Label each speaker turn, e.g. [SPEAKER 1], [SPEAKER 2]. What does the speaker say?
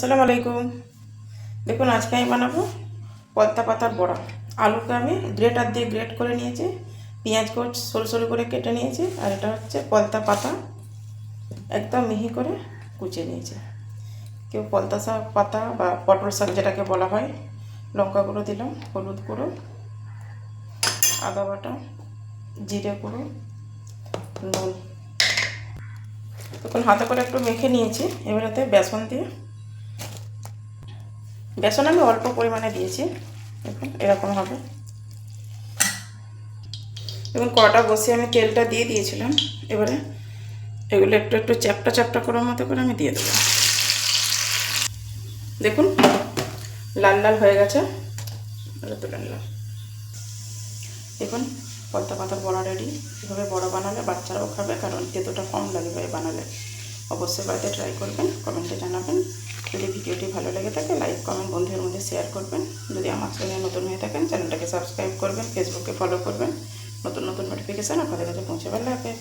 [SPEAKER 1] আসসালামু আলাইকুম। দেখুন, আজকে আমি বানাবো পদ্মা পাতার বড়া। আলুকে আমি গ্রেটার দিয়ে গ্রেট করে নিয়েছি। পেঁয়াজ কোচ সরু সরু করে কেটে নিয়েছি আর এটা হচ্ছে পলতা পাতা। একদম মিহি করে কুচিয়ে নিয়েছি। কেউ পলতা শাক পাতা বা পটল শাক যেটাকে বলা হয়, লঙ্কা গুঁড়ো দিলাম, হলুদ গুঁড়ো, আদা বাটা, জিরে গুঁড়ো, নুন। তখন হাতে করে একটু মেখে নিয়েছি। এবারেতে বেসন দিয়ে বেসন আমি অল্প পরিমাণে দিয়েছি। দেখুন, এরকম হবে। এবং কটা বসে আমি তেলটা দিয়ে দিয়েছিলাম। এবারে এগুলো একটু একটু চ্যাপটা চ্যাপটা করার মতো করে আমি দিয়ে দেবো। দেখুন, লাল লাল হয়ে গেছে। তুলে নিলাম। দেখুন, পদ্মা পাতার বড়া রেডি এভাবে বড়া বানালে বাচ্চারাও খাবে, কারণ তেতোটা কম লাগে ভাই বানালে। অবশ্যই বাড়িতে ট্রাই করবেন কমেন্টে জানাবেন। যদি ভিডিওটি ভালো লাগে থাকে লাইক কমেন্ট বন্ধুদের মধ্যে শেয়ার করবেন। যদি আমার চ্যানেল নতুন হয়ে থাকেন চ্যানেলটাকে সাবস্ক্রাইব করবেন ফেসবুকে ফলো করবেন। নতুন নতুন নোটিফিকেশান আপনাদের কাছে পৌঁছে আল্লাহ হাফেজ।